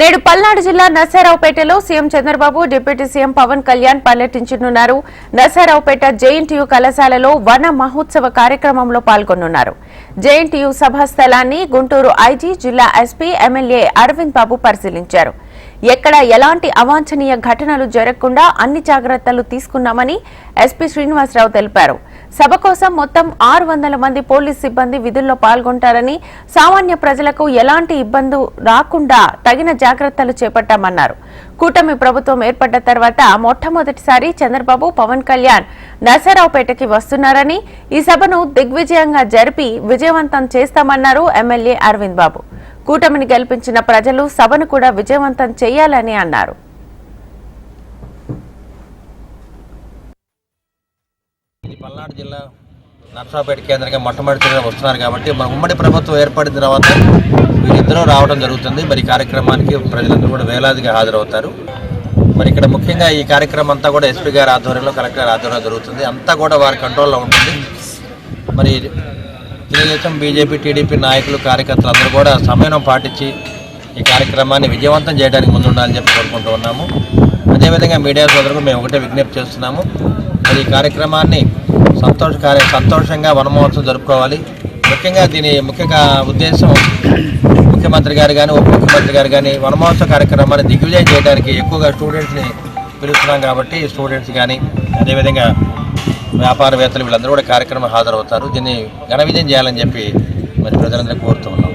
నేడు పల్నాడు జిల్లా నర్సారావుపేటలో CM Chandrababu deputy CM Pawan Kalyan పర్యటించనున్నారు. నర్సారావుపేట జేఎన్టీయూ కళాశాలలో వన మహోత్సవ కార్యక్రమంలో పాల్గొనున్నారు. జేఎన్టీయూ సభా స్థలాన్ని గుంటూరు ఐజీ జిల్లా ఎస్పీ ఎమ్మెల్యే అరవింద్ బాబు పరిశీలించారు. ఎక్కడ ఎలాంటి అవాంఛనీయ ఘటనలు జరగకుండా అన్ని జాగ్రత్తలు తీసుకున్నామని ఎస్పీ శ్రీనివాసరావు తెలిపారు. సభ కోసం మొత్తం ఆరు వందల మంది పోలీస్ సిబ్బంది విధుల్లో పాల్గొంటారని సామాన్య ప్రజలకు ఎలాంటి ఇబ్బంది రాకుండా తగిన జాగ్రత్తలు చేపట్టామన్నారు. కూటమి ప్రభుత్వం ఏర్పడ్డ తర్వాత మొట్టమొదటిసారి చంద్రబాబు పవన్ కళ్యాణ్ నరసరావుపేటకి వస్తున్నారని ఈ సభను దిగ్విజయంగా జరిపి విజయవంతం చేస్తామన్నారు ఎమ్మెల్యే అరవింద్ బాబు. కూటమిని గెలిపించిన ప్రజలు సభను కూడా విజయవంతం చేయాలని అన్నారు. ఈ పల్నాడు జిల్లా నర్సాపేట కేంద్రంగా మొట్టమొదటిగా వస్తున్నారు కాబట్టి మన ఉమ్మడి ప్రభుత్వం ఏర్పడిన తర్వాత వీరిద్దరూ రావడం జరుగుతుంది. మరి కార్యక్రమానికి ప్రజలందరూ కూడా వేలాదిగా హాజరవుతారు. మరి ఇక్కడ ముఖ్యంగా ఈ కార్యక్రమం అంతా కూడా ఎస్పీ గారి ఆధ్వర్యంలో కలెక్టర్ ఆధ్వర్యంలో జరుగుతుంది. అంతా కూడా వారి కంట్రోల్లో ఉంటుంది. మరి తెలుగుదేశం బీజేపీ టీడీపీ నాయకులు కార్యకర్తలు అందరూ కూడా సమయం పాటించి ఈ కార్యక్రమాన్ని విజయవంతం చేయడానికి ముందుండాలని చెప్పి కోరుకుంటూ ఉన్నాము. అదేవిధంగా మీడియా సోదరులకు మేము ఒకటే విజ్ఞప్తి చేస్తున్నాము. మరి ఈ కార్యక్రమాన్ని సంతోషకార్య సంతోషంగా వనమహోత్సవం జరుపుకోవాలి. ముఖ్యంగా దీని ముఖ్య ఉద్దేశం ముఖ్యమంత్రి గారు కానీ ఉప ముఖ్యమంత్రి గారు కానీ వనమహోత్సవ కార్యక్రమాన్ని దిగ్విజయం చేయడానికి ఎక్కువగా స్టూడెంట్స్ని పిలుస్తున్నాం కాబట్టి స్టూడెంట్స్ కానీ అదేవిధంగా వ్యాపారవేత్తలు వీళ్ళందరూ కూడా కార్యక్రమం హాజరవుతారు. దీన్ని ఘన విజయం చేయాలని చెప్పి మరి ప్రజలందరూ కోరుతూ ఉన్నాం.